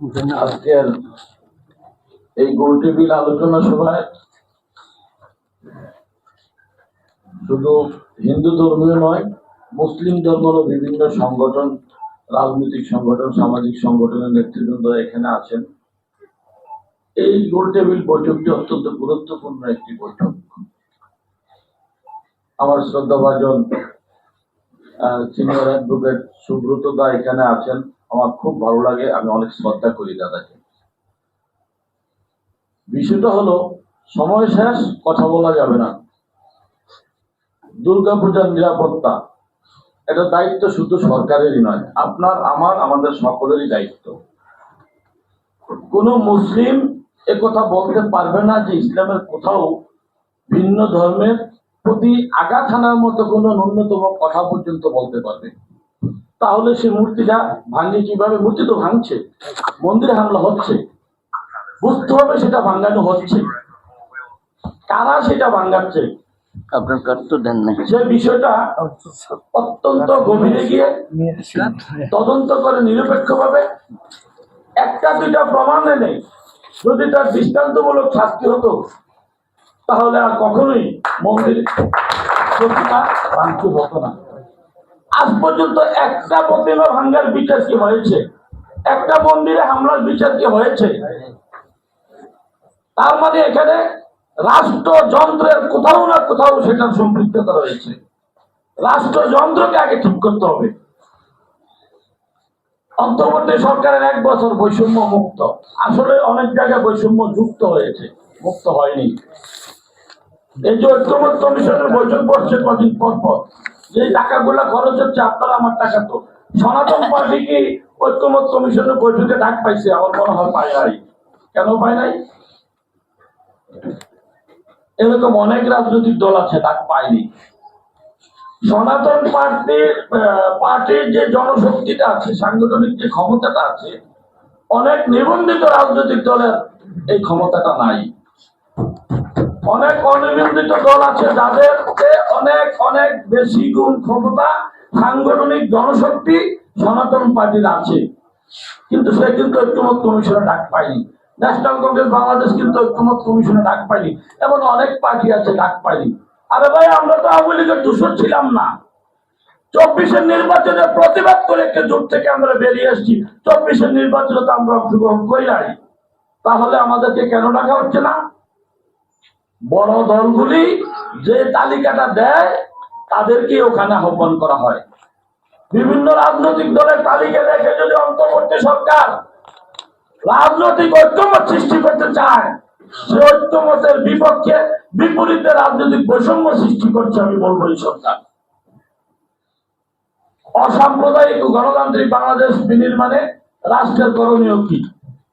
আজকের এই গোল টেবিল আলোচনা সভায় শুধু হিন্দু ধর্মীয় নয়, মুসলিম ধর্মেরও বিভিন্ন সংগঠন, রাজনৈতিক সংগঠন, সামাজিক সংগঠনের নেতৃবৃন্দ এখানে আছেন। এই গোল টেবিল বৈঠকটি অত্যন্ত গুরুত্বপূর্ণ একটি বৈঠক। আমার শ্রদ্ধাভাজন সিনিয়র অ্যাডভোকেট সুব্রত দা এখানে আছেন। আমার খুব ভালো লাগে, আমি অনেক শ্রদ্ধা করি দাদাকে। বিষয়টা হলো, সময় শেষ, কথা বলা যাবে না। দুর্গাপূজার নিরাপত্তা, এটা দায়িত্ব শুধু সরকারেরই নয়, আপনার, আমার, আমাদের সকলেরই দায়িত্ব। কোন মুসলিম এ কথা বলতে পারবে না যে ইসলামের কোথাও ভিন্ন ধর্মের প্রতি আঘাত হানার মতো কোনো ন্যূনতম কথা পর্যন্ত বলতে পারবে। তাহলে সে মূর্তিটা ভাঙে কীভাবে? মূর্তি তো ভাঙছে। মন্দিরে হামলা হচ্ছে। বুঝতে হবে সেটা ভাঙানো হচ্ছে। কারা সেটা ভাঙাচ্ছে? আপনার কার্ড তো দেন নাই। সে বিষয়টা অত্যন্ত গভীরে গিয়ে তদন্ত করে নিরপেক্ষভাবে। একটা দুইটা প্রমাণ এনে যদি তার দৃষ্টান্তমূলক শাস্তি হতো তাহলে আর কখনোই মন্দির ভাঙচুর হতো না। আজ পর্যন্ত একটা প্রতিমা ভাঙ্গার বিচার কি হয়েছে? একটা মন্দিরে হামলার বিচার কি হয়েছে? তার মানে এখানে রাষ্ট্রযন্ত্রের কোথাও না কোথাও সেটা সম্পৃক্ততা রয়েছে রাষ্ট্রযন্ত্রকে আগে ঠিক করতে হবে। অন্তর্বর্তী সরকারের এক বছর বৈষম্য মুক্ত। আসলে অনেক জায়গায় বৈষম্য যুক্ত হয়েছে, মুক্ত হয়নি। এই যে ঐক্যমত কমিশনের বৈঠক বসছে কদিন পর পর। যে টাকাগুলো খরচ হচ্ছে, আপনার আমার টাকা তো সনাতন পার্টি কি ঐক্যমত কমিশনের বৈঠকে ডাক পাইছে? আমার মনে হয় পায় নাই। কেন পায় নাই? এরকম অনেক রাজনৈতিক দল আছে, ডাক পায়নি। সনাতন পার্টির পার্টির যে জনশক্তিটা আছে, সাংগঠনিক যে ক্ষমতাটা আছে, অনেক নিবন্ধিত রাজনৈতিক দলের এই ক্ষমতাটা নাই। অনেক অনিবন্ধিত দল আছে যাদের অনেক অনেক বেশি গুণ ক্ষমতা, সাংগঠনিক জনশক্তি সনাতন পার্টির আছে। কিন্তু সে কিন্তু ঐক্যমত কমিশনে ডাক পায়নি। ন্যাশনাল কংগ্রেস বাংলাদেশ কিন্তু ঐক্যমত কমিশনে ডাক পায়নি এমন অনেক পার্টি আছে ডাক পায়নি। আরে ভাই, আমরা তো আওয়ামী লীগের দূষণ ছিলাম না। চব্বিশের নির্বাচনে প্রতিবাদ করে একটা জোট থেকে আমরা বেরিয়ে এসেছি। চব্বিশের নির্বাচনে তো আমরা অংশগ্রহণ করি নাই। তাহলে আমাদেরকে কেন ডাকা হচ্ছে না? বড় দলগুলি যে তালিকাটা দেয়, তাদেরকে ওখানে আহ্বান করা হয়। বিভিন্ন রাজনৈতিক দলের তালিকা দেখে যদি অন্তর্বর্তী সরকার রাজনৈতিক ঐক্যমত সৃষ্টি করতে চায়, সে ঐক্যমতের বিপক্ষে বিপরীতে রাজনৈতিক বৈষম্য সৃষ্টি করছে আমি বলব এই সরকার। অসাম্প্রদায়িক গণতান্ত্রিক বাংলাদেশ বিনির্মাণে রাষ্ট্রের করণীয় কি?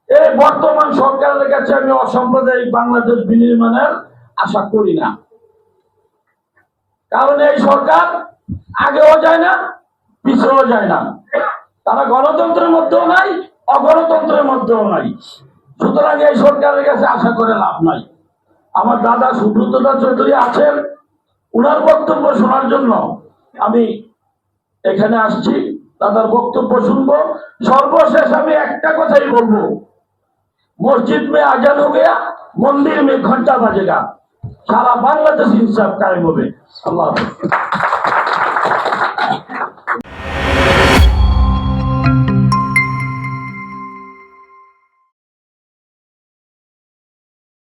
এই বর্তমান সরকারের কাছে আমি অসাম্প্রদায়িক বাংলাদেশ বিনির্মাণের আশা করি না। কারণ এই সরকার আগেও যায় না, পিছনেও যায় না। তারা গণতন্ত্রের মধ্যেও নাই, অগণতন্ত্রের মধ্যেও নাই। সুতরাং এই সরকারের কাছে আশা করে লাভ নাই। আমার দাদা সুব্রত দাস চৌধুরী আছেন, উনার বক্তব্য শোনার জন্য আমি এখানে আসছি। দাদার বক্তব্য শুনব। সর্বশেষ আমি একটা কথাই বলব। মসজিদ মে আজান হো গিয়া, মন্দির মে ঘণ্টা বাজেগা। সারা বাংলাদেশ ইনসাফ কায়েম হবে আল্লাহ।